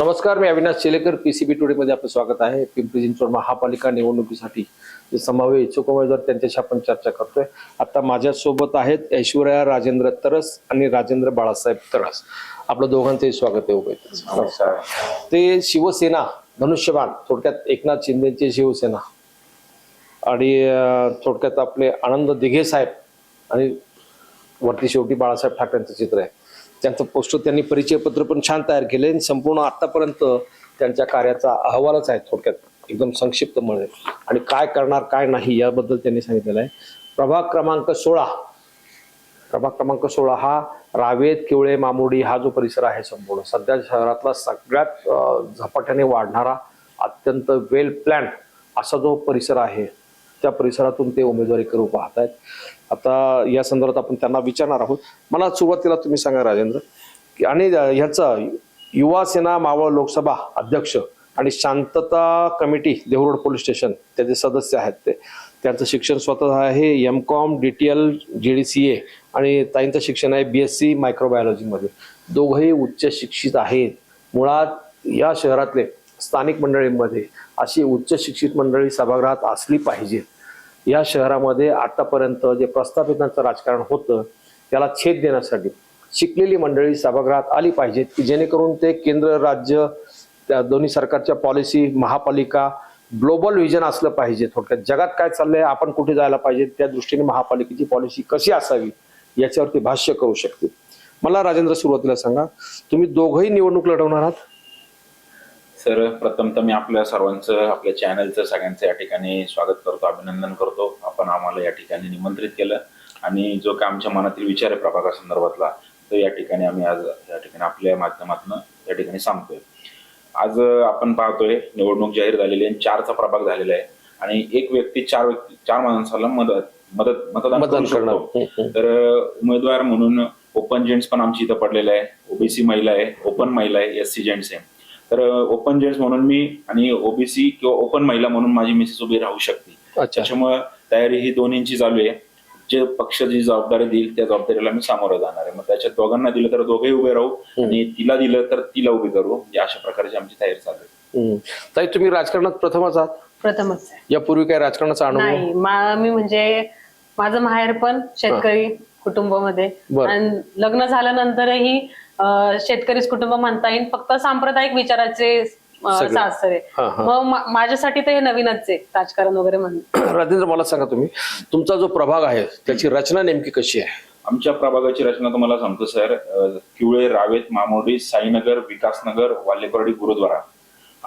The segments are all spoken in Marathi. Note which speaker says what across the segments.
Speaker 1: नमस्कार मी अविनाश शेलेकर. पीसीबी टुडे मध्ये आपलं स्वागत आहे. पिंपरी चिंचवड महापालिका निवडणुकीसाठी जे संभाव्य इच्छुक उमेदवार त्यांच्याशी आपण चर्चा करतोय. आता माझ्यासोबत आहेत ऐश्वर्या राजेंद्र तरस आणि राजेंद्र बाळासाहेब तरस. आपलं दोघांचंही स्वागत आहे उभे ते शिवसेना धनुष्यबाण थोडक्यात एकनाथ शिंदेची शिवसेना आणि थोडक्यात आपले आनंद दिघे साहेब आणि वरती शेवटी बाळासाहेब ठाकरेंचं चित्र आहे. त्यांचं पोस्टर त्यांनी परिचयपत्र पण छान तयार केले आणि संपूर्ण आतापर्यंत त्यांच्या कार्याचा अहवालच आहे थोडक्यात. एकदम संक्षिप्त मध्ये आणि काय करणार काय नाही याबद्दल त्यांनी सांगितलेलं आहे. प्रभाग क्रमांक सोळा. प्रभाग क्रमांक सोळा हा रावेत किवळे मामुडी हा जो परिसर आहे संपूर्ण. सध्या शहरातला सगळ्यात झपाट्याने वाढणारा अत्यंत वेल प्लॅन असा जो परिसर आहे त्या परिसरातून ते उमेदवारी करू पाहत आहेत आता या संदर्भात आपण त्यांना विचारणार आहोत. मला सुरुवातीला तुम्ही सांगा राजेंद्र की आणि ह्याचं युवा सेना मावळ लोकसभा अध्यक्ष आणि शांतता कमिटी देहरोड पोलीस स्टेशन त्याचे सदस्य आहेत ते त्यांचं शिक्षण स्वतः आहे M com D T L G D C A आणि ताईंचं शिक्षण आहे बी एस सी मायक्रोबायोलॉजीमध्ये. दोघंही उच्च शिक्षित आहेत. मुळात या शहरातले स्थानिक मंडळींमध्ये अशी उच्च शिक्षित मंडळी सभागृहात असली पाहिजेत. या शहरामध्ये आतापर्यंत जे प्रस्थापितांचं राजकारण होतं त्याला छेद देण्यासाठी शिकलेली मंडळी सभागृहात आली पाहिजेत की जेणेकरून ते केंद्र राज्य त्या दोन्ही सरकारच्या पॉलिसी महापालिका ग्लोबल विजन असलं पाहिजे. थोडक्यात जगात काय चाललंय आपण कुठे जायला पाहिजे त्या दृष्टीने महापालिकेची पॉलिसी कशी असावी याच्यावरती भाष्य करू शकते. मला राजेंद्र सुरुवातीला सांगा तुम्ही दोघंही निवडणूक लढवणार आहात?
Speaker 2: सर प्रथम तर मी आपल्या सर्वांचं आपल्या चॅनलचं सगळ्यांचं या ठिकाणी स्वागत करतो अभिनंदन करतो. आपण आम्हाला या ठिकाणी निमंत्रित केलं. आणि जो काय आमच्या मनातील विचार आहे प्रभागासंदर्भातला तो या ठिकाणी आम्ही आज या ठिकाणी आपल्या माध्यमातून या ठिकाणी सांगतोय. आज आपण पाहतोय निवडणूक जाहीर झालेली आहे चारचा प्रभाग झालेला आहे. आणि एक व्यक्ती चार व्यक्ती चार माणसाला मदत मदत मतदान करू
Speaker 1: करणार.
Speaker 2: शकतो. तर उमेदवार म्हणून ओपन जेंट्स पण आमची इथं पडलेलं आहे. ओबीसी महिला आहे ओपन महिला आहे एस सी जेंट्स आहे. तर ओपन जेंट्स म्हणून मी आणि ओबीसी किंवा ओपन महिला म्हणून माझी मिसेस उभी राहू शकते.
Speaker 1: अच्छा.
Speaker 2: त्याच्यामुळे तयारी ही दोन्हींची चालू आहे. जे पक्ष जी जबाबदारी देईल त्या जबाबदारीला मी सामोरं जाणार आहे. मग त्याच्यात दोघांना दिलं तर दोघेही उभे राहू आणि तिला दिलं तर तिला उभी करू. म्हणजे अशा प्रकारची आमची तयारी चालू आहे.
Speaker 1: ताई तुम्ही राजकारणात प्रथमच आहात?
Speaker 3: प्रथमच.
Speaker 1: यापूर्वी काय राजकारणाचा अनुभव?
Speaker 3: नाही मा- मी म्हणजे माझं माहेर पण शेतकरी कुटुंबामध्ये. आणि लग्न झाल्यानंतरही शेतकरीच कुटुंब म्हणता येईल. फक्त सांप्रदायिक विचाराचे. सासरे. मग माझ्यासाठी तर हे नवीनच आहे राजकारण वगैरे म्हणून.
Speaker 1: राजेंद्र मला सांगा तुम्ही. तुमचा जो प्रभाग आहे त्याची रचना नेमकी कशी आहे?
Speaker 2: आमच्या प्रभागाची रचना तुम्हाला सांगतो सर. किवळे रावेत मामोडी साईनगर विकासनगर वाल्लेकर्डी गुरुद्वारा.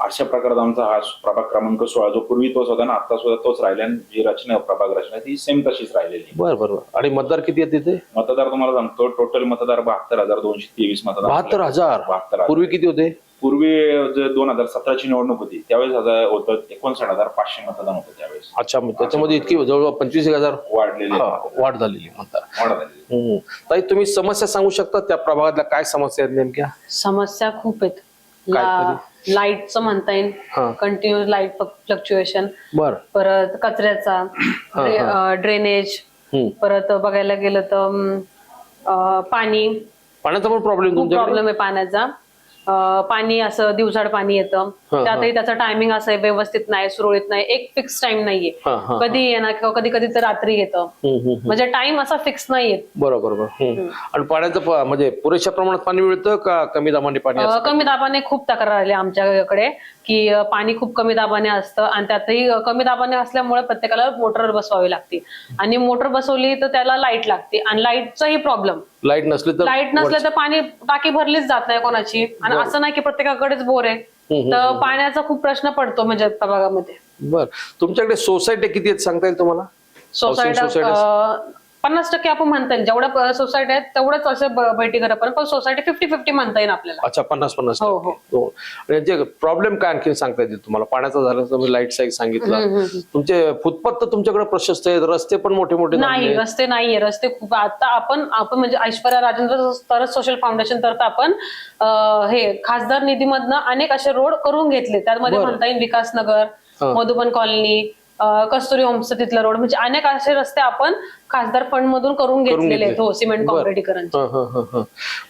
Speaker 2: अशा प्रकारात आमचा हा प्रभाग क्रमांक सोळा जो पूर्वी तोच होता ना आता सुद्धा तोच राहिला आणि जी रचना आहे, प्रभाग रचना आहे, ती सेम तशीच राहिलेली.
Speaker 1: बर बर बर. आणि मतदार किती आहेत तिथे?
Speaker 2: मतदार तुम्हाला सांगतो टोटल मतदार बहात्तर हजार दोनशे तेवीस मतदार
Speaker 1: बहात्तर हजार?
Speaker 2: बहात्तर.
Speaker 1: पूर्वी किती होते?
Speaker 2: पूर्वी जे दोन हजार सतराची निवडणूक होती त्यावेळेस हजार होतं एकोणसाठ हजार पाचशे मतदान होतं त्यावेळेस.
Speaker 1: अच्छा त्याच्यामध्ये इतकी जवळजवळ पंचवीस एक हजार
Speaker 2: वाढलेले
Speaker 1: वाढ झालेली मतदार.
Speaker 2: वाढ झालेली.
Speaker 1: ताई तुम्ही समस्या सांगू शकता त्या प्रभागातल्या काय समस्या आहेत नेमक्या?
Speaker 3: समस्या खूप आहेत. लाईटचं म्हणता येईल.
Speaker 1: हा.
Speaker 3: कंटिन्यू लाइट फ्लक्च्युएशन
Speaker 1: बर.
Speaker 3: परत कचऱ्याचा. ड्रे- अं, ड्रेनेज
Speaker 1: हम्म.
Speaker 3: परत बघायला गेलं तर अं, पाणी.
Speaker 1: पाण्याचा पण प्रॉब्लेम
Speaker 3: खूप
Speaker 1: तुमच्याकडे?
Speaker 3: प्रॉब्लेम आहे पाण्याचा. पाणी असं दिवसाड पाणी येतं. त्यातही त्याचं टायमिंग असं आहे, व्यवस्थित नाही सुरळीत नाही एक फिक्स टाइम नाहीये. कधी येणार किंवा कधी कधी तर रात्री येतं. म्हणजे टाइम असा फिक्स नाहीये
Speaker 1: बरोबर. आणि पाण्याचं म्हणजे पुरेशा प्रमाणात पाणी मिळतं का कमी दाबाने पाणी
Speaker 3: कमी दाबाने खूप तक्रार आली आमच्याकडे की पाणी खूप कमी दाबाने असतं आणि त्यातही कमी दाबाने असल्यामुळे प्रत्येकाला मोटर बसवावी लागते. आणि मोटर बसवली तर त्याला लाइट लागते आणि लाईटचाही प्रॉब्लेम.
Speaker 1: लाइट नसली तर
Speaker 3: लाइट नसलं तर पाणी टाकी भरलीच जात नाही कोणाची. आणि असं नाही की प्रत्येकाकडेच बोर आहे. तर पाण्याचा खूप प्रश्न पडतो म्हणजे प्रभागामध्ये.
Speaker 1: बर. तुमच्याकडे सोसायटी किती आहेत सांगता येईल तुम्हाला?
Speaker 3: सोसायटी? पन्नास टक्के आपण म्हणता येईल. जेवढ्या सोसायटी आहेत तेवढंच असे ब- बैठी घर पण सोसायटी फिफ्टी फिफ्टी म्हणता येईल आपल्याला.
Speaker 1: अच्छा पन्नास पन्नास
Speaker 3: हो,
Speaker 1: टक्के. हो. आणि याचे प्रॉब्लेम काय आणखी सांगता येतील तुम्हाला? पाण्याचा झालं तर तुम्ही लाइट साईक सांगितलं. तुमचे फुटपाथ तर तुमच्याकडे प्रशस्त आहेत. रस्ते पण मोठे मोठे
Speaker 3: नाही. रस्ते नाहीये. रस्ते खूप आता आपण आपण म्हणजे ऐश्वर्या राजेंद्र तरच सोशल फाउंडेशन तर्फे आपण अं, हे खासदार निधीमधनं अनेक असे रोड करून घेतले. त्यामध्ये
Speaker 1: बरं.
Speaker 3: म्हणता येईल विकासनगर
Speaker 1: हा.
Speaker 3: मधुबन कॉलनी कस्तुरी होमचं तिथलं रोड म्हणजे अनेक असे रस्ते आपण खासदार फंड मधून करून घेतलेले आहेत. हो सिमेंट
Speaker 1: हं, हं, हं, हं.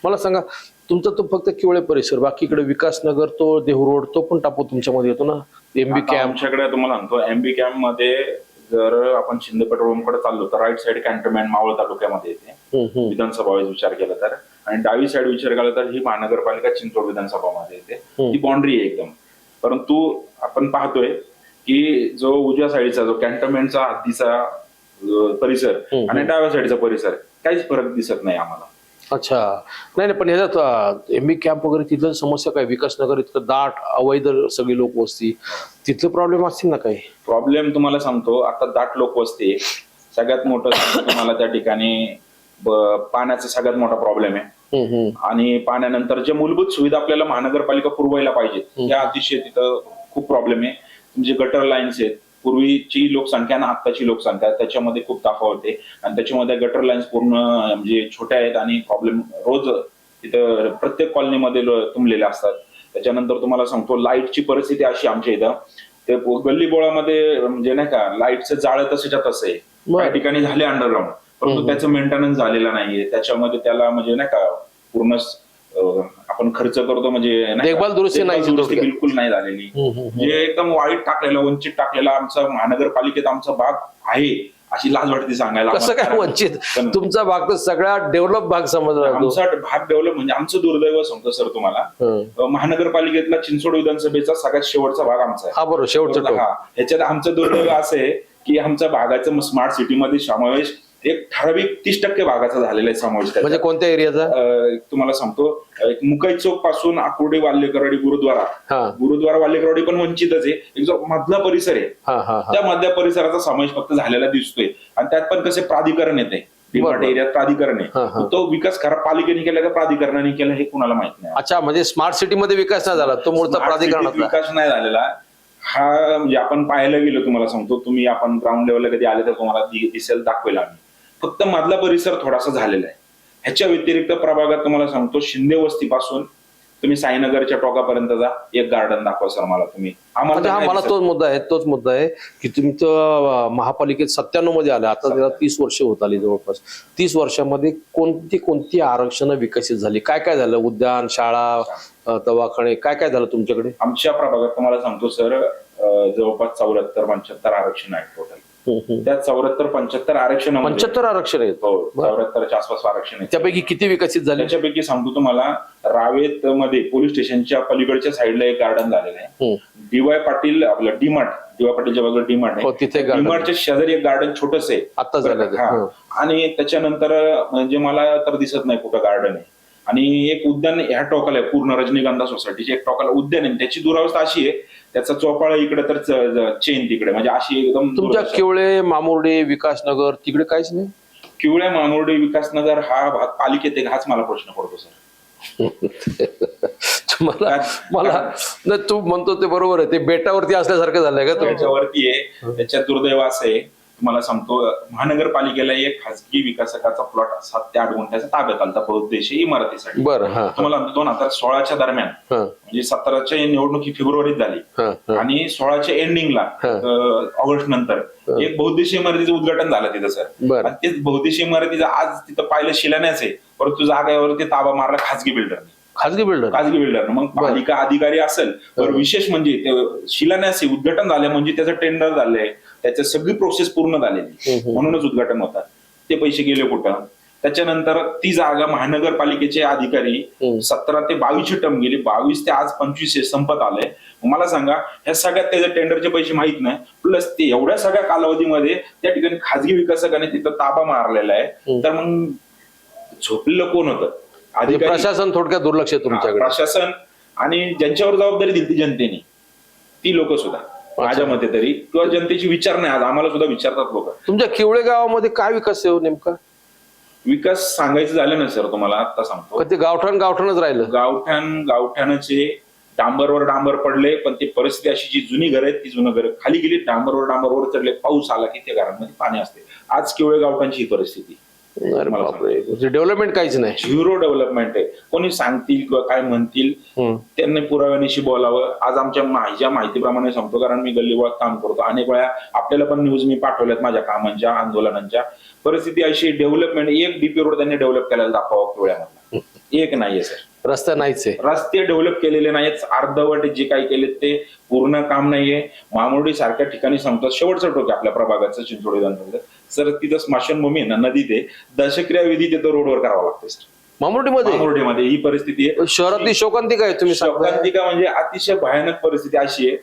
Speaker 1: मला सांगा तुमचा तो फक्त किवळे परिसर बाकी इकडे विकासनगर तो देहू रोड तो पण टापू तुमच्यामध्ये येतो ना? एमबी कॅम्प
Speaker 2: आमच्याकडे तुम्हाला म्हणतो एमबी कॅम्पमध्ये जर आपण शिंदे पेट्रोलकडे चाललो तर राईट साइड कॅन्टोनमेंट मावळ तालुक्यामध्ये येते. विधानसभा विचार केला तर. आणि डावी साईड विचार केला तर ही महानगरपालिका चिंचवड विधानसभामध्ये येते. ती बाउंड्री आहे एकदम. परंतु आपण पाहतोय की जो उजव्या साईडचा जो कॅन्टोनमेंटचा हद्दीचा परिसर आणि डाव्या साईडचा परिसर काहीच फरक दिसत नाही आम्हाला.
Speaker 1: अच्छा. नाही नाही पण ह्याच्यात एमबी कॅम्प वगैरे तिथलं समस्या काय? विकासनगर इतकं दाट अवैध सगळी लोक वस्ती. तिथलं प्रॉब्लेम असतील ना काही?
Speaker 2: प्रॉब्लेम तुम्हाला सांगतो आता दाट लोक वस्ती. सगळ्यात मोठं तुम्हाला त्या ठिकाणी ब- पाण्याचा सगळ्यात मोठा प्रॉब्लेम आहे. आणि पाण्यानंतर जे मूलभूत सुविधा आपल्याला महानगरपालिका पुरवायला पाहिजेत या अतिशय तिथं खूप प्रॉब्लेम आहे. तुमचे गटर लाईन्स आहेत पूर्वीची लोकसंख्या आणि आत्ताची लोकसंख्या त्याच्यामध्ये खूप तफावत आहे. आणि त्याच्यामध्ये गटर लाईन्स पूर्ण म्हणजे छोट्या आहेत आणि प्रॉब्लेम रोज तिथं प्रत्येक कॉलनीमध्ये लो- तुंबलेले असतात. त्याच्यानंतर तुम्हाला सांगतो लाईटची परिस्थिती अशी आमच्या इथं. ते गल्ली बोळामध्ये म्हणजे नाही का लाईटचं जाळं तसंच्या तसं. आहे. काही ठिकाणी झाले अंडरग्राऊंड परंतु त्याचं मेंटेनन्स झालेलं नाहीये. त्याच्यामध्ये त्याला म्हणजे नाही का पूर्ण आपण खर्च करतो म्हणजे
Speaker 1: देखभाल दुरुस्ती नाही
Speaker 2: दुरुस्ती. बिलकुल नाही झालेली. म्हणजे एकदम वाईट टाकलेला वंचित टाकलेला आमचा महानगरपालिकेत आमचा भाग आहे अशी लाज वाटते सांगायला.
Speaker 1: कसं काय. वंचित? तुमचा भाग तर सगळ्यात डेव्हलप भाग समजला
Speaker 2: आमचा भाग डेव्हलप म्हणजे आमचं दुर्दैव सांगतो सर तुम्हाला. महानगरपालिकेतला चिंचवड विधानसभेचा सगळ्यात शेवटचा भाग आमचा आहे.
Speaker 1: हा बरोबर. शेवटचं.
Speaker 2: हा. ह्याच्यात आमचं दुर्दैव असं आहे की आमच्या भागाचं स्मार्ट सिटीमध्ये समावेश एक ठराविक तीस टक्के भागाचा झालेला आहे समावेश.
Speaker 1: म्हणजे कोणत्या एरियाचा?
Speaker 2: अं, तुम्हाला सांगतो एक मुकाई चौकपासून आकुर्डी वाल्लेकरवाडी गुरुद्वारा.
Speaker 1: हा.
Speaker 2: गुरुद्वारा वाल्लेकरवाडी पण वंचितच आहे. एक जो मधला परिसर आहे
Speaker 1: हा हा हा.
Speaker 2: त्या मधल्या परिसराचा समावेश फक्त झालेला दिसतोय. आणि त्यात पण कसे प्राधिकरण येते डिमार्ट
Speaker 1: बरोबर.
Speaker 2: एरियात प्राधिकरण
Speaker 1: हा, हा.
Speaker 2: आहे तो विकास खरा पालिकेने केला का प्राधिकरणाने केला हे कुणाला माहीत नाही.
Speaker 1: अच्छा म्हणजे स्मार्ट सिटी मध्ये विकास नाही झाला तो मूळचा
Speaker 2: Smart city
Speaker 1: प्राधिकरणातला.
Speaker 2: विकास नाही झालेला. हा म्हणजे आपण पाहायला गेलो तुम्हाला सांगतो तुम्ही आपण ग्राउंड लेवलला कधी आले तर तुम्हाला दि- दिसेल दाखवेल आम्ही. फक्त मधला परिसर थोडासा झालेला आहे. ह्याच्या व्यतिरिक्त प्रभागात तुम्हाला सांगतो शिंदे वस्तीपासून तुम्ही साईनगरच्या टोकापर्यंत जा. एक गार्डन दाखवा सर मला तुम्ही. आम्हाला
Speaker 1: मला. तोच मुद्दा आहे तोच मुद्दा आहे की तुमचं महापालिकेत सत्त्याण्णवमध्ये आलं आता त्याला तीस वर्ष होत आली जवळपास. तीस वर्षामध्ये कोणती कोणती आरक्षणं विकसित झाली? काय काय झालं? उद्यान शाळा दवाखाने काय काय झालं तुमच्याकडे?
Speaker 2: आमच्या प्रभागात तुम्हाला सांगतो सर जवळपास चौऱ्याहत्तर पंच्याहत्तर आरक्षण आहेत टोटल
Speaker 1: हम्म, हम्म.
Speaker 2: त्या चौऱ्याहत्तर पंच्याहत्तर आरक्षण
Speaker 1: पंच्याहत्तर आरक्षण आहेत.
Speaker 2: हो चौऱ्याहत्तरच्या आसपास आरक्षण आहे
Speaker 1: त्यापैकी किती विकसित झाले?
Speaker 2: त्याच्यापैकी सांगतो तुम्हाला रावेत मध्ये पोलीस स्टेशनच्या पलीकडच्या साईडला एक गार्डन झालेलं आहे. डीवाय पाटील आपलं डीमार्ट डीवाय पाटीलच्या बाजूला डीमार्ट
Speaker 1: हो, तिथे
Speaker 2: डीमार्टच्या शेजारी एक गार्डन छोटस आहे.
Speaker 1: आत्ता झालं.
Speaker 2: हा.
Speaker 1: हं.
Speaker 2: आणि त्याच्यानंतर म्हणजे मला तर दिसत नाही कुठं गार्डन आहे. आणि एक उद्यान ह्या टोकाला आहे पूर्ण रजनीगंधा सोसायटीचे एक टोकाला उद्यान आहे. त्याची दुरावस्था अशी आहे त्याचा चोपाळा इकडे तर चेन तिकडे. म्हणजे अशी एकदम
Speaker 1: तुमच्या
Speaker 2: दुरावस्था.
Speaker 1: केवळे मामुर्डे विकासनगर तिकडे काहीच नाही?
Speaker 2: किवळ्या मानोर्डे विकासनगर हा भाग पालिकेत आहे का? हाच मला प्रश्न पडतो सर.
Speaker 1: मला मला नाही तू म्हणतो ते बरोबर आहे. ते बेटावरती असल्यासारखं झालंय का तो
Speaker 2: त्याच्यावरती आहे. त्याच्यात दुर्दैव असं आहे. तुम्हाला सांगतो महानगरपालिकेला एक खासगी विकासकाचा प्लॉट सात ते आठ गुंठ्याचा ताब्यात आलता बहुद्देशीय इमारतीसाठी. तुम्हाला दोन हजार सोळाच्या दरम्यान म्हणजे सतराच्या निवडणूक फेब्रुवारीत झाली. आणि सोळाच्या एंडिंगला. ऑगस्ट नंतर एक बहुद्देशीय इमारतीचं उद्घाटन झालं तिथं सर. तेच बहुद्देशीय इमारतीचं आज तिथं पाहिलं शिलान्यास आहे. परंतु जागेवरती ताबा मारला खासगी बिल्डरने
Speaker 1: खाजगी बिल्डर
Speaker 2: खाजगी बिल्डर मग पालिका अधिकारी असेल तर विशेष म्हणजे शिलान्यास उद्घाटन झाले म्हणजे त्याचं टेंडर झालंय. त्याच्या सगळी प्रोसेस पूर्ण झालेली. म्हणूनच उद्घाटन होतात. ते पैसे गेले कुठं? त्याच्यानंतर ती जागा महानगरपालिकेचे अधिकारी. सतरा ते बावीसची टर्म गेली. बावीस ते आज पंचवीस संपत आलंय. मग मला सांगा ह्या सगळ्यात त्याचे टेंडरचे पैसे माहीत नाही. प्लस ते एवढ्या सगळ्या कालावधीमध्ये त्या ठिकाणी खाजगी विकासकाने तिथं ताबा मारलेला आहे. तर मग झोपलेलं कोण होतं?
Speaker 1: म्हणजे
Speaker 2: अधिकारी
Speaker 1: प्रशासन थोडक्यात दुर्लक्ष तुमच्याकडे.
Speaker 2: प्रशासन आणि ज्यांच्यावर जबाबदारी दिली ती जनतेने ती लोक सुद्धा. माझ्या मते तरी. किंवा जनतेची विचार नाही आज आम्हाला सुद्धा विचारतात लोक.
Speaker 1: तुमच्या केवळे गावामध्ये काय विकास आहे हो नेमका?
Speaker 2: विकास सांगायचं झालं ना सर तुम्हाला आता सांगतो.
Speaker 1: ते गावठाण गावठाणच राहिलं.
Speaker 2: गावठाण गावठाणाचे डांबरवर डांबर पडले पण ती परिस्थिती अशी जी जुनी घर आहेत ती जुनं घर खाली गेली डांबरवर डांबरवर चढले पाऊस आला की त्या घरांमध्ये पाणी असते. आज केवळ गावठांची ही परिस्थिती.
Speaker 1: अरे बापरे. म्हणजे डेव्हलपमेंट काहीच नाही.
Speaker 2: झिरो डेव्हलपमेंट आहे. कोणी सांगतील किंवा काय म्हणतील. त्यांनी पुराव्यानिशी बोलावं. आज आमच्या माझ्या माहितीप्रमाणे सांगतो कारण मी गल्लीबोळात काम करतो. अनेक वेळा आपल्याला पण न्यूज मी पाठवल्यात माझ्या कामांच्या आंदोलनांच्या. परिस्थिती अशी डेव्हलपमेंट एक डीपी रोड त्यांनी डेव्हलप केलेला दाखवा केवळ्यामधला एक नाहीये सर.
Speaker 1: रस्ता नाहीच आहे.
Speaker 2: रस्ते डेव्हलप केलेले नाहीत अर्धवट जे काही केले ते पूर्ण काम नाहीये. मामुर्डी सारख्या ठिकाणी सांगतात शेवटचं टोक आपल्या प्रभागाचं चिंचोडी सर तिथं स्मशानभूमी आहे ना नदी ते दशक्रिया विधी तिथं रोडवर करावा लागते सर.
Speaker 1: मामुर्डीमध्ये
Speaker 2: मामुर्डीमध्ये ही परिस्थिती आहे.
Speaker 1: शहरातली शोकांतिका आहे तुम्ही सांगताय.
Speaker 2: शोकांतिका म्हणजे अतिशय भयानक परिस्थिती अशी आहे.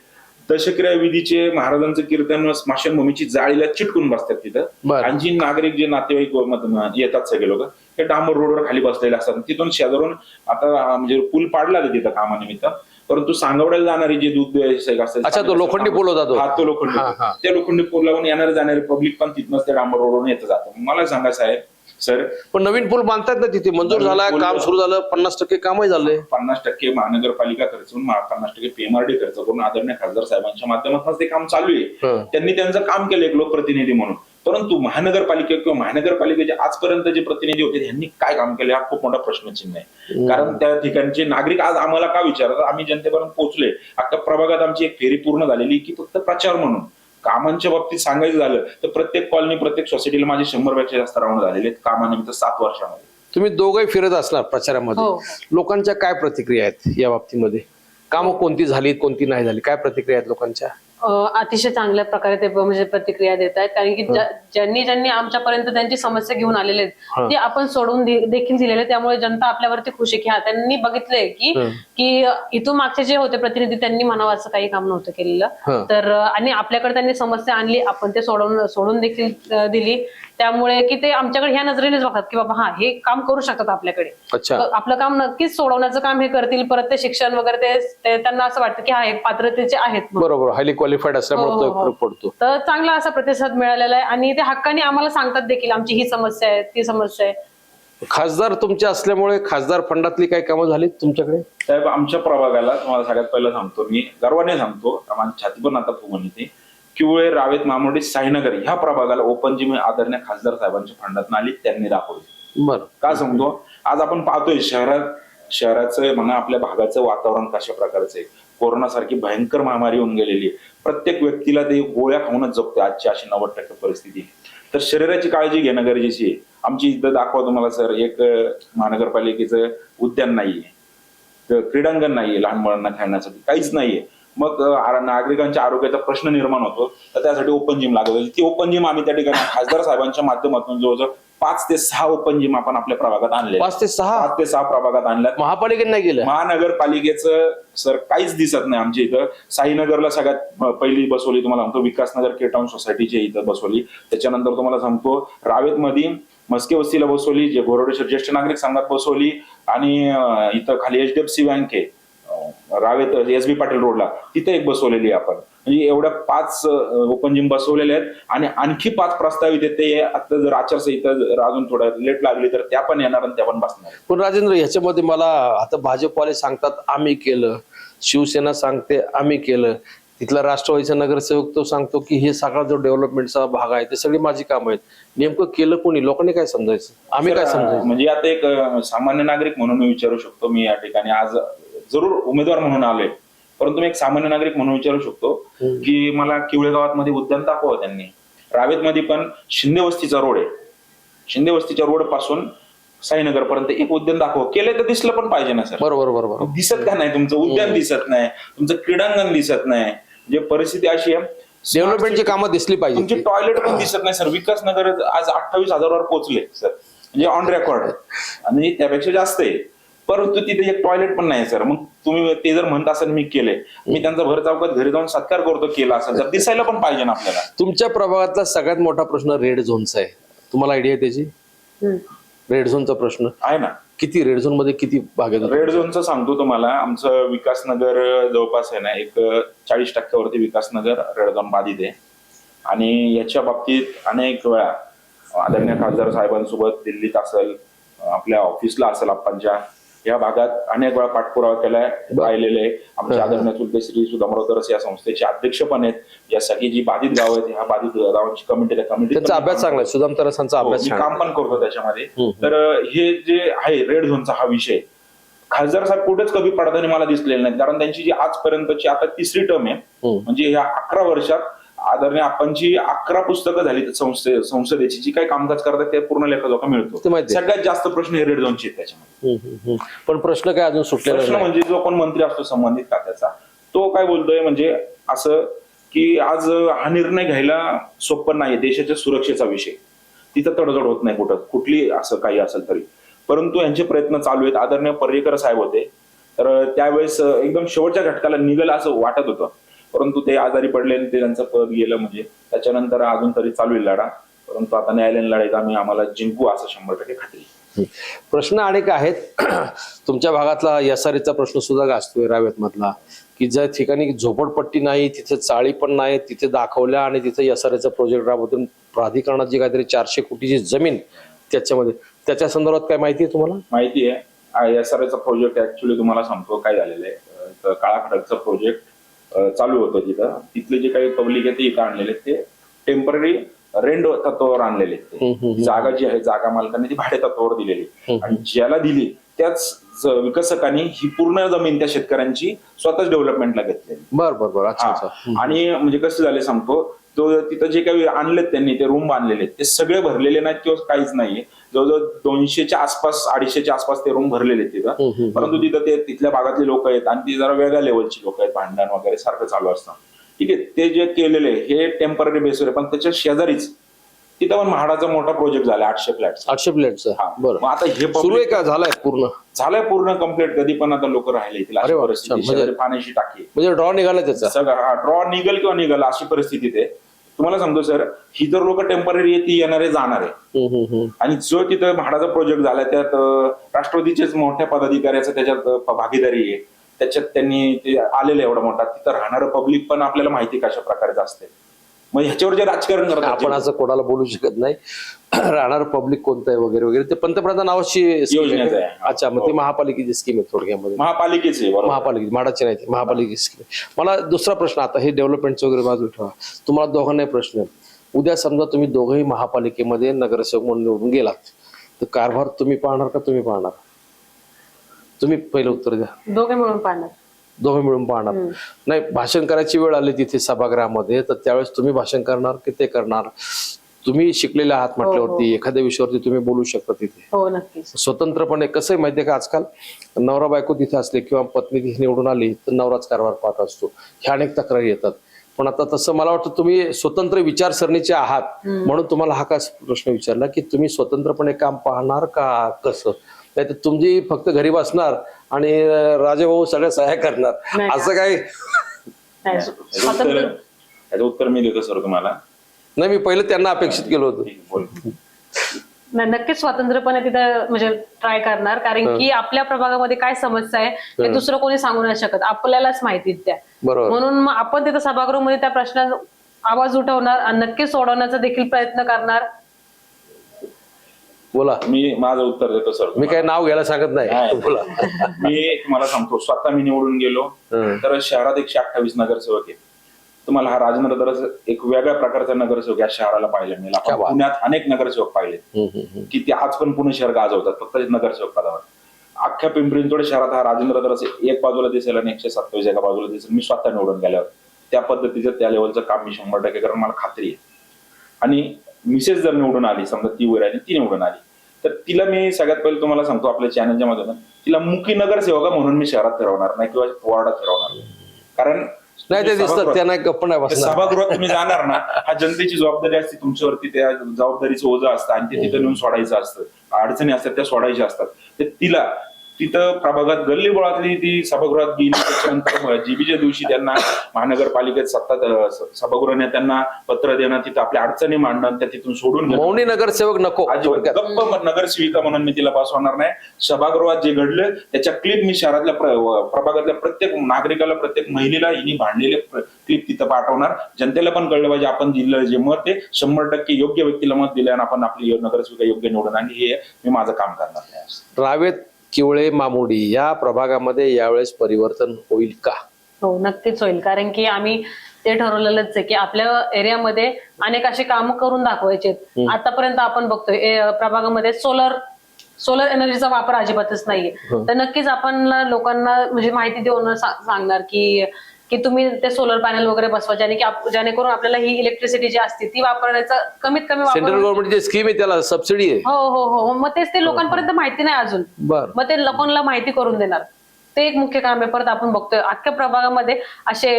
Speaker 2: दशक्रिया विधीचे महाराजांचं कीर्तन स्मशानभूमीची जाळीला चिटकून बसतात तिथं.
Speaker 1: बरं.
Speaker 2: आणि जी नागरिक जे नातेवाईक व मत- म- येतात सगळे लोक हे डांबर रोडवर खाली बसलेले असतात. तिथून शेजारून आता अं, म्हणजे पूल पाडला आहे तिथं कामानिमित्त. परंतु सांगवड्याला जाणारी जे दूध व्यावसायिक असतात
Speaker 1: अच्छा, तो लोखंडी पूल होता तो?
Speaker 2: हा तो लोखंडी
Speaker 1: हा. हा.
Speaker 2: त्या लोखंडी पूल लावून येणारे जाणारे पब्लिक पण तिथनच त्या डांबर रोडवरून येतं जातं मला सांगा साहेब सर
Speaker 1: पण नवीन पूल बांधतात ना तिथे मंजूर
Speaker 2: नवीन
Speaker 1: झाला
Speaker 2: पूल-
Speaker 1: काम सुरू झालं पन्नास टक्के कामही झालंय
Speaker 2: पन्नास टक्के महानगरपालिका खर्च करून मा- पन्नास टक्के पीएमआरडी खर्च करून आदरणीय खासदार साहेबांच्या माध्यमातून ते काम चालू आहे
Speaker 1: हं.
Speaker 2: त्यांनी त्यांचं काम केलं एक लोकप्रतिनिधी म्हणून परंतु महानगरपालिका किंवा महानगरपालिकेचे आजपर्यंत जे प्रतिनिधी होते त्यांनी काय काम केले? हा खूप मोठा प्रश्नचिन्ह आहे. कारण त्या ठिकाणचे नागरिक आज आम्हाला का विचारतात? आम्ही जनतेपर्यंत पोहोचले अख्ख्या प्रभागात आमची एक फेरी पूर्ण झालेली की फक्त प्रचार म्हणून. कामांच्या बाबतीत सांगायचं झालं तर प्रत्येक कॉलनी प्रत्येक सोसायटीला माझे शंभरपेक्षा जास्त राऊंड झालेले आहेत कामानिमित्त सात वर्षामध्ये.
Speaker 1: तुम्ही दोघंही फिरत असणार प्रचारामध्ये.
Speaker 3: हो.
Speaker 1: लोकांच्या काय प्रतिक्रिया आहेत या बाबतीमध्ये? कामं कोणती झाली कोणती नाही झाली? काय प्रतिक्रिया आहेत लोकांच्या?
Speaker 3: अतिशय चांगल्या प्रकारे ते म्हणजे प्रतिक्रिया देत आहेत कारण की ज्या- ज्यांनी ज्यांनी आमच्यापर्यंत त्यांची समस्या घेऊन आलेले. आहेत ते आपण सोडून देखील दिलेले. त्यामुळे जनता आपल्यावरती खुश आहे की हा त्यांनी बघितलंय की. की इथून मागचे जे होते प्रतिनिधी त्यांनी म्हणावं असं काही काम नव्हतं. केलेलं तर आणि आपल्याकडे त्यांनी समस्या आणली आपण ते सोडून सोडून देखील दिली त्यामुळे की ते आमच्याकडे ह्या नजरेनेच बघतात की बाबा हा हे काम करू शकतात आपल्याकडे. आपलं काम नक्कीच सोडवण्याचं काम हे करतील. परत ते शिक्षण वगैरे ते त्यांना असं वाटतं की हा हे पात्रतेचे आहेत.
Speaker 1: बरोबर हायली क्वालिफाईड असल्यामुळे
Speaker 3: हो,
Speaker 1: तो
Speaker 3: हो,
Speaker 1: एक
Speaker 3: हो.
Speaker 1: पडतो.
Speaker 3: तर चांगला असा प्रतिसाद मिळालेला आहे आणि ते हक्काने आम्हाला सांगतात देखील आमची ही समस्या आहे ती समस्या आहे.
Speaker 1: खासदार तुमचे असल्यामुळे खासदार फंडातली काही कामं झाली तुमच्याकडे?
Speaker 2: साहेब आमच्या प्रभागाला तुम्हाला सगळ्यात पहिलं सांगतो मी गर्वाने सांगतो माझी छाती पण आता फुगून येते. किवळे रावेत मामुर्डी साईनगर ह्या प्रभागाला ओपन जिम आदरणीय खासदार साहेबांच्या फंडात आली त्यांनी दाखवली
Speaker 1: बरं.
Speaker 2: का सांगतो आज आपण पाहतोय शहरात शहराचं म्हणा आपल्या भागाचं वातावरण कशा प्रकारचं आहे? कोरोनासारखी भयंकर महामारी होऊन गेलेली आहे. प्रत्येक व्यक्तीला ते गोळ्या खाऊनच जगतो आजची अशी नव्वद टक्के परिस्थिती. तर शरीराची काळजी घेणं गरजेची आहे. आमची इथं दाखवा तुम्हाला सर एक महानगरपालिकेचं उद्यान नाहीये. क्रीडांगण नाहीये लहान मुलांना खेळण्यासाठी. काहीच नाहीये. मग नागरिकांच्या आरोग्याचा प्रश्न निर्माण होतो. तर त्यासाठी ओपन जिम लागत होती. ती ओपन जिम आम्ही त्या ठिकाणी खासदार साहेबांच्या माध्यमातून जवळजवळ पाच ते सहा ओपन जिम आपण आपल्या प्रभागात आणले
Speaker 1: पाच ते सहा?
Speaker 2: पाच ते सहा प्रभागात आणल्यात.
Speaker 1: महापालिकेने नाही गेलं?
Speaker 2: महानगरपालिकेचं सर काहीच दिसत नाही आमच्या इथं. साईनगरला सगळ्यात पहिली बसवली तुम्हाला सांगतो. विकासनगर केटाऊन सोसायटीची इथं बसवली. त्याच्यानंतर तुम्हाला सांगतो रावेत मध्ये मस्के वस्तीला बसवली जे बोरोडेश्वर ज्येष्ठ नागरिक संघात बसवली आणि इथं खाली H D F C bank आहे. रावेत एस बी पाटील रोडला तिथे एक बसवलेली आहे आपण. म्हणजे एवढ्या पाच ओपन जिम बसवलेले आहेत आणि आणखी पाच प्रस्तावित आहेत. ते आता जर आचारसंहिता जर अजून थोडा लेट लागली तर त्या पण येणार आणि त्या पण बसणार
Speaker 1: पण राजेंद्र ह्याच्यामध्ये मला आता भाजपवाले सांगतात आम्ही केलं. शिवसेना सांगते आम्ही केलं. तिथला राष्ट्रवादीचा नगरसेवक तो सांगतो की हे सगळा जो डेव्हलपमेंटचा भाग आहे ते सगळी माझी कामं आहेत. नेमकं केलं कोणी? लोकांनी काय समजायचं? आम्ही काय समजायचं?
Speaker 2: म्हणजे आता एक सामान्य नागरिक म्हणून मी विचारू शकतो मी या ठिकाणी. आज जरूर उमेदवार म्हणून आलोय. परंतु मी एक सामान्य नागरिक म्हणून विचारू शकतो की मला किवळे गावात मध्ये उद्यान दाखवा त्यांनी. रावेत मध्ये पण शिंदे वस्तीचा रोड आहे. शिंदे वस्तीच्या रोडपासून साईनगर पर्यंत एक उद्यान दाखव केलं तर दिसलं पण पाहिजे ना सर.
Speaker 1: बरोबर बरोबर
Speaker 2: दिसत का नाही तुमचं? उद्यान दिसत नाही. तुमचं क्रीडांगण दिसत नाही. जे परिस्थिती अशी आहे.
Speaker 1: डेव्हलपमेंटची कामं दिसली
Speaker 2: तुमची
Speaker 1: पाहिजे
Speaker 2: टॉयलेट पण दिसत नाही सर. विकास नगर आज अठ्ठावीस हजारावर पोहोचले सर. म्हणजे ऑन रेकॉर्ड आणि त्यापेक्षा जास्त आहे. परंतु तिथे एक टॉयलेट पण नाही सर मग तुम्ही ते जर म्हणत असाल मी केले. मी त्यांचा भर चौकात घरी जाऊन सत्कार करतो केला असेल तर दिसायला पण पाहिजे ना आपल्याला.
Speaker 1: तुमच्या प्रभागातला सगळ्यात मोठा प्रश्न रेड झोनचा आहे. तुम्हाला आयडिया आहे त्याची?
Speaker 3: हम्म.
Speaker 1: रेड झोनचा प्रश्न.
Speaker 2: आहे ना.
Speaker 1: किती? रेड झोनमध्ये किती भाग आहेत?
Speaker 2: रेड झोनचं सांगतो तुम्हाला. आमचं विकासनगर जवळपास आहे ना एक चाळीस टक्क्यावरती विकासनगर रेड झोन बाधित आहे. आणि याच्या बाबतीत अनेक वेळा आदरणीय खासदार साहेबांसोबत दिल्लीत असेल आपल्या ऑफिसला असेल आपणच्या या भागात अनेक वेळा पाठपुरावा केलाय राहिलेले आहे. आमचे आदरणीय चुलते श्री सुधामराव तरस या संस्थेचे अध्यक्ष पण आहेत या सगळी जी बाधित गाव आहेत ह्या बाधित गावांची कमिटी त्या कमिटी
Speaker 1: त्यांचा अभ्यास चांगला सुदाम तरसांचा
Speaker 2: हो,
Speaker 1: अभ्यास
Speaker 2: काम. पण करतो त्याच्यामध्ये. तर हे जे आहे रेड झोनचा हा विषय खासदार साहेब कुठेच कमी पडताना मला दिसलेले नाहीत कारण त्यांची जी आजपर्यंतची आता तिसरी टर्म आहे. म्हणजे ह्या अकरा वर्षात आदरणीय आपणची अकरा पुस्तकं झाली संस्थे संसदेची. जी काही कामकाज करतात ते पूर्ण लेखाजोखा मिळतो. सगळ्यात जास्त प्रश्न हे रेड झोनचे त्याच्यामध्ये.
Speaker 1: पण प्रश्न काय अजून सुटलेला
Speaker 2: प्रश्न म्हणजे जो कोण मंत्री असतो संबंधित खात्याचा तो काय बोलतोय म्हणजे असं की आज हा निर्णय घ्यायला सोपं नाही देशाच्या सुरक्षेचा विषय. तिथं तडजोड होत नाही कुठं. कुठली असं काही असेल तरी. परंतु यांचे प्रयत्न चालू आहेत. आदरणीय पर्रिकर साहेब होते. तर त्यावेळेस एकदम शेवटच्या घटकाला निघेल असं वाटत होतं. परंतु ते आजारी पडले आणि ते त्यांचं पद गेलं म्हणजे त्याच्यानंतर अजून तरी चालू आहे लढा. परंतु आता न्यायालयीन लढाईत आम्ही आम्हाला जिंकू असं शंभर टक्के खात्री.
Speaker 1: प्रश्न अनेक आहेत. तुमच्या भागातला यसारीचा प्रश्न सुद्धा गाजतोय रावेत मधला की ज्या ठिकाणी झोपडपट्टी नाही तिथे चाळी पण नाही तिथे दाखवल्या आणि तिथे यसारीचा प्रोजेक्ट राबवतून प्राधिकरणाची काहीतरी चारशे कोटीची जमीन त्याच्यामध्ये त्याच्या संदर्भात काय माहिती आहे तुम्हाला?
Speaker 2: माहिती आहे. एस आर एचा प्रोजेक्ट ऍक्च्युली तुम्हाला सांगतो काय झालेलं आहे. काळा खडकचं प्रोजेक्ट चालू होतं तिथं. तिथले जे काही पब्लिक आहे ते इथं आणलेले आहेत. ते टेंपररी रेंट तत्वावर आणलेले जागा जी आहे जागा मालकांनी ती भाडे तत्वावर दिलेली. आणि ज्याला दिली त्याच विकसकांनी ही पूर्ण जमीन त्या शेतकऱ्यांची स्वतःच डेव्हलपमेंटला घेतलेली.
Speaker 1: बर बर बर. अच्छा
Speaker 2: हा. आणि म्हणजे कसं झालं सांगतो तो तिथं जे काही आणलेत त्यांनी ते रूम बांधलेले आहेत, ते सगळे भरलेले नाहीत किंवा काहीच नाहीये. जवळजवळ दोनशेच्या आसपास अडीचशेच्या आसपास ते रूम भरलेले तिथं. परंतु तिथं ते तिथल्या भागातले लोक आहेत आणि ती जरा वेगळ्या लेवलची लोक आहेत भांडण वगैरे सारखं चालू असतं. ठीक आहे ते जे केलेले हे टेंपररी बेसवर आहे पण त्याच्या शेजारीच तिथं पण म्हाडाचा मोठा प्रोजेक्ट झाला आठशे फ्लॅट
Speaker 1: आठशे प्लेटचं बरं.
Speaker 2: आता हे
Speaker 1: सुरू आहे
Speaker 2: public-
Speaker 1: का? झालाय पूर्ण?
Speaker 2: झालंय पूर्ण कंप्लीट कधी पण आता लोक राहिले येतील
Speaker 1: अरे
Speaker 2: अशी
Speaker 1: वा,
Speaker 2: परिस्थिती.
Speaker 1: छान. म्हणजे-
Speaker 2: शेजारी पाण्याची टाकी आहे.
Speaker 1: म्हणजे ड्रॉ निघाला त्याचा?
Speaker 2: सगळं हा ड्रॉ निघल किंवा निघल अशी परिस्थिती ते तुम्हाला सांगतो सर ही जर लोक टेंपररी ती येणारे जाणारे.
Speaker 1: हम्म, हम्म, हम्म.
Speaker 2: आणि जो तिथं म्हाडाचा प्रोजेक्ट झाला त्यात अं, राष्ट्रवादीचेच मोठ्या पदाधिकाऱ्याचं त्याच्यात अं, भागीदारी आहे. त्याच्यात त्यांनी ते आलेलं एवढा मोठा. तिथं राहणारं पब्लिक पण आपल्याला माहिती कशा प्रकारे असते मग ह्याच्यावर जे राजकारण करतात
Speaker 1: आपण असं कोणाला बोलू शकत नाही. राहणार पब्लिक कोणतं आहे वगैरे वगैरे. ते पंतप्रधान आवाजची scheme आहे.
Speaker 2: योजनेचं
Speaker 1: का?
Speaker 2: आहे.
Speaker 1: अच्छा मग ती महापालिकेची स्कीम आहे थोडक्यामध्ये.
Speaker 2: महापालिकेचे बरोबर.
Speaker 1: महापालिका म्हाडाची नाही महापालिकेची स्कीम मला दुसरा प्रश्न आता हे डेव्हलपमेंटचं वगैरे बाजू ठेवा तुम्हाला दोघांनाही प्रश्न आहे. उद्या समजा तुम्ही दोघंही महापालिकेमध्ये नगरसेवक म्हणून निवडून गेलात तर कारभार तुम्ही पाहणार का तुम्ही पाहणार? तुम्ही पहिलं उत्तर द्या.
Speaker 3: दोघे मिळून पाहणार.
Speaker 1: दोघे मिळून पाहणार. नाही भाषण करायची वेळ आली तिथे सभागृहामध्ये तर त्यावेळेस तुम्ही भाषण करणार की ते करणार? तुम्ही शिकलेले आहात म्हटल्यावरती एखाद्या विषयावरती तुम्ही बोलू शकता तिथे.
Speaker 3: हो
Speaker 1: स्वतंत्रपणे कसं आहे माहितीये का आजकाल? नवरा बायको तिथे असले किंवा पत्नी तिथे निवडून आली तर नवराच कारभार पाहत असतो. ह्या अनेक तक्रारी येतात. पण आता तसं मला वाटतं तुम्ही स्वतंत्र विचारसरणीचे आहात. म्हणून तुम्हाला हा का प्रश्न विचारला की तुम्ही स्वतंत्रपणे काम पाहणार का कसं? नाही तर तुमची फक्त घरी बसणार आणि राजेभाऊ सगळ्या सहाय्य करणार. असं काही
Speaker 3: नाही
Speaker 2: याचं उत्तर
Speaker 3: स्वातंत्र्य
Speaker 2: याचं उत्तर मी देतो सर तुम्हाला.
Speaker 1: नाही मी पहिलं त्यांना अपेक्षित केलं होतं.
Speaker 3: नाही नक्कीच स्वतंत्रपणे तिथे म्हणजे ट्राय करणार. कारण की आपल्या प्रभागामध्ये काय समस्या आहे हे. दुसरं कोणी सांगू नाही शकत. आपल्यालाच माहिती त्या.
Speaker 1: बरोबर.
Speaker 3: म्हणून मग आपण तिथं सभागृहामध्ये त्या प्रश्न आवाज उठवणार आणि नक्कीच सोडवण्याचा देखील प्रयत्न करणार.
Speaker 1: बोला.
Speaker 2: मी माझं उत्तर देतो सर.
Speaker 1: मी काही नाव घ्यायला सांगत नाही. बोला.
Speaker 2: मी तुम्हाला सांगतो स्वतः मी निवडून गेलो. तर शहरात एकशे अठ्ठावीस नगरसेवक आहेत. तुम्हाला हा राजेंद्र दरस एक वेगळ्या प्रकारचा नगरसेवक या शहराला पाहायला मिळेल.
Speaker 1: क्या
Speaker 2: आपण. पुण्यात अनेक नगरसेवक पाहिले. की ते आज पण पुणे शहर गाजवतात फक्त नगरसेवक पदावर. अख्ख्या पिंपरी चिंचवड शहरात हा राजेंद्र एक बाजूला दिसेल आणि एकशे सत्तावीस एका बाजूला दिसेल मी स्वतः निवडून गेल्यावर. त्या पद्धतीचं त्या लेवलचं काम मी शंभर टक्के कारण मला खात्री आहे. आणि मिसेस जर निवडून आली समजा ती वर आली ती निवडून आली. तर तिला मी सगळ्यात पहिले तुम्हाला सांगतो आपल्या चॅनलच्या माध्यमातून तिला मुखी नगरसेवका म्हणून मी शहरात फिरवणार नाही किंवा वॉर्डात फिरवणार. कारण
Speaker 1: नाही ते दिसतात
Speaker 2: सभागृहात-
Speaker 1: त्यांना गप्प नाही
Speaker 2: सभागृहात तुम्ही जाणार ना हा जनतेची जबाबदारी असते तुमच्यावरती त्या जबाबदारीचं ओझं असतं आणि ते तिथं नेऊन सोडायचं असतं. अडचणी असतात त्या सोडायच्या असतात. तर तिला तिथं प्रभागात गल्ली बोळातली ती सभागृहात गेली त्याच्यानंतर जीबीच्या दिवशी त्यांना महानगरपालिकेत सत्ता स- सभागृह नेत्यांना पत्र देणं तिथं आपल्या अडचणी मांडणं त्या तिथून सोडून.
Speaker 1: मौनी नगरसेवक नको.
Speaker 2: गप्प नगरसेविका म्हणून मी तिला बसवणार नाही. सभागृहात जे घडलं त्याच्या क्लिप मी शहरातल्या प्रभागातल्या प्रत्येक नागरिकाला प्रत्येक महिलेला हिनी भांडलेले क्लिप तिथं पाठवणार. जनतेला पण कळलं पाहिजे आपण दिलेलं जे मत आहे शंभर टक्के योग्य व्यक्तीला मत दिलं आणि आपण आपली नगरसेविका योग्य निवडून आणि हे मी माझं काम करणार नाही
Speaker 1: रावेत किवळे मामुडी या प्रभागामध्ये यावेळेस परिवर्तन होईल का?
Speaker 3: हो नक्कीच होईल. कारण की आम्ही ते ठरवलेलंच आहे की आपल्या एरियामध्ये अनेक अशी कामं करून दाखवायचे आतापर्यंत आपण बघतोय प्रभागामध्ये सोलर सोलर एनर्जीचा वापर अजिबातच नाहीये. तर नक्कीच आपण लोकांना म्हणजे माहिती देऊन सांगणार की की तुम्ही ते सोलर पॅनल वगैरे बसवा ज्याने की जेणेकरून आपल्याला ही इलेक्ट्रिसिटी जी असते ती वापरायचा कमीत कमी
Speaker 1: सेंट्रल
Speaker 3: वापर
Speaker 1: गव्हर्नमेंट जे स्कीम आहे त्याला सबसिडी आहे.
Speaker 3: हो हो हो. मग तेच ते लोकांपर्यंत माहिती नाही अजून. मग ते लोकांना माहिती करून देणार. ते एक मुख्य काम आहे. परत आपण बघतोय अख्ख्या प्रभागामध्ये असे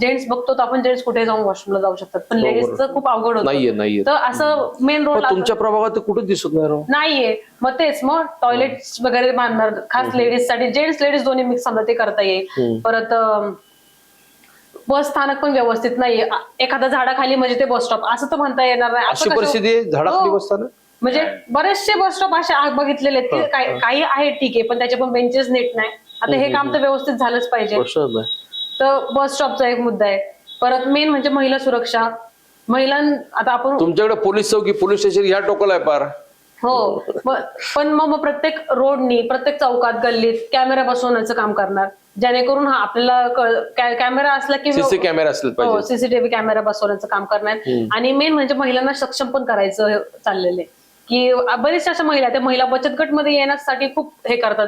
Speaker 3: जेंट्स बघतो तर आपण जेंट्स कुठे जाऊन वॉशरूमला जाऊ शकतात. पण
Speaker 1: हो,
Speaker 3: लेडीजचं. खूप अवघड
Speaker 1: नाहीये
Speaker 3: होतं.
Speaker 1: नाहीये
Speaker 3: तर असं मेन रोड
Speaker 1: तुमच्या प्रभागात कुठे दिसत नाही
Speaker 3: नाहीये. मग तेच मग टॉयलेट वगैरे बांधणार. खास लेडीजसाठी जेंट्स लेडीज दोन्ही मिक्स समजा ते करता येईल. परत बस स्थानक पण व्यवस्थित नाहीये. आ- एखाद्या झाडाखाली म्हणजे ते बस स्टॉप असं तर म्हणता येणार नाही.
Speaker 1: अशी
Speaker 3: कसं-
Speaker 1: परिस्थिती आहे? झाडाखाली
Speaker 3: हो. म्हणजे बरेचसे बस स्टॉप असे आ- बघितलेले आहेत. की काही काही आहेत ठीक आहे पण त्याचे पण बेंचेस नीट नाही. आता हे काम तर व्यवस्थित झालंच पाहिजे.
Speaker 1: नाही.
Speaker 3: तर बस स्टॉपचा एक मुद्दा आहे. परत मेन म्हणजे महिला सुरक्षा. महिलां आता आपण
Speaker 1: तुमच्याकडे पोलीस चौकी पोलीस स्टेशन ह्या टोकाला आहे पार.
Speaker 3: हो. पण मग प्रत्येक रोडनी प्रत्येक चौकात गल्लीत कॅमेरा बसवण्याचं काम करणार. जेणेकरून हा आपल्याला कॅमेरा असला की
Speaker 1: सीसी कॅमेरा असले
Speaker 3: हो सीसीटीव्ही कॅमेरा बसवण्याचं काम करणार. आणि मेन म्हणजे महिलांना सक्षम पण करायचं चाललेलं आहे. की बरेचशा अशा महिला त्या महिला बचत गटमध्ये येण्यासाठी खूप हे करतात.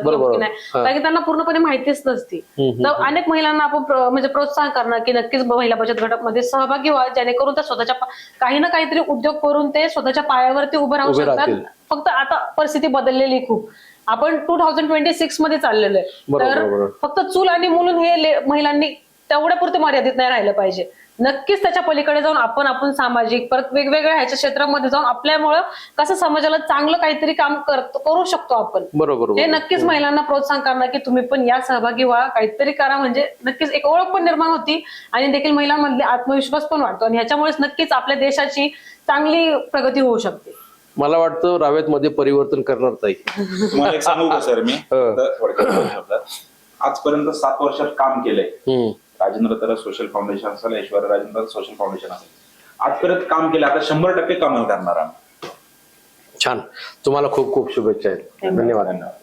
Speaker 3: कारण की त्यांना पूर्णपणे माहितीच नसती. तर अनेक महिलांना आपण म्हणजे प्रोत्साहन करणार की नक्कीच महिला बचत गटामध्ये सहभागी व्हा जेणेकरून त्या स्वतःच्या काही ना काहीतरी उद्योग करून ते स्वतःच्या पायावरती उभं राहू शकतात. फक्त आता परिस्थिती बदललेली खूप. आपण टू थाउजंड ट्वेंटी सिक्समध्ये चाललेलो आहे.
Speaker 1: बरोबर,
Speaker 3: तर
Speaker 1: बरोबर.
Speaker 3: फक्त चूल आणि मुलून हे ले- महिलांनी तेवढ्या पुरते मर्यादित नाही राहिलं पाहिजे. नक्कीच त्याच्या पलीकडे जाऊन आपण आपण सामाजिक परत वेगवेगळ्या ह्याच्या क्षेत्रामध्ये जाऊन आपल्यामुळं कसं समाजाला चांगलं काहीतरी काम करतो करू शकतो आपण.
Speaker 1: बरोबर
Speaker 3: हे
Speaker 1: बरोबर.
Speaker 3: नक्कीच महिलांना प्रोत्साहन करणार की तुम्ही पण या सहभागी व्हा काहीतरी करा. म्हणजे नक्कीच एक ओळख पण निर्माण होती आणि देखील महिलांमधले आत्मविश्वास पण वाढतो आणि ह्याच्यामुळेच नक्कीच आपल्या देशाची चांगली प्रगती होऊ शकते.
Speaker 1: मला वाटतं रावेत मध्ये परिवर्तन करणार ताई.
Speaker 2: तुम्हाला एक सांगू का सर मी?
Speaker 1: हो.
Speaker 2: थोडक्यात. आजपर्यंत सात वर्षात काम केलंय. राजेंद्र तर सोशल फाउंडेशन असेल ऐश्वर्या राजेंद्र सोशल फाउंडेशन असेल आजपर्यंत काम केलं आता शंभर टक्के कमाल करणार आम्ही.
Speaker 1: छान. तुम्हाला खूप खूप शुभेच्छा आहेत. धन्यवाद.
Speaker 2: धन्यवाद.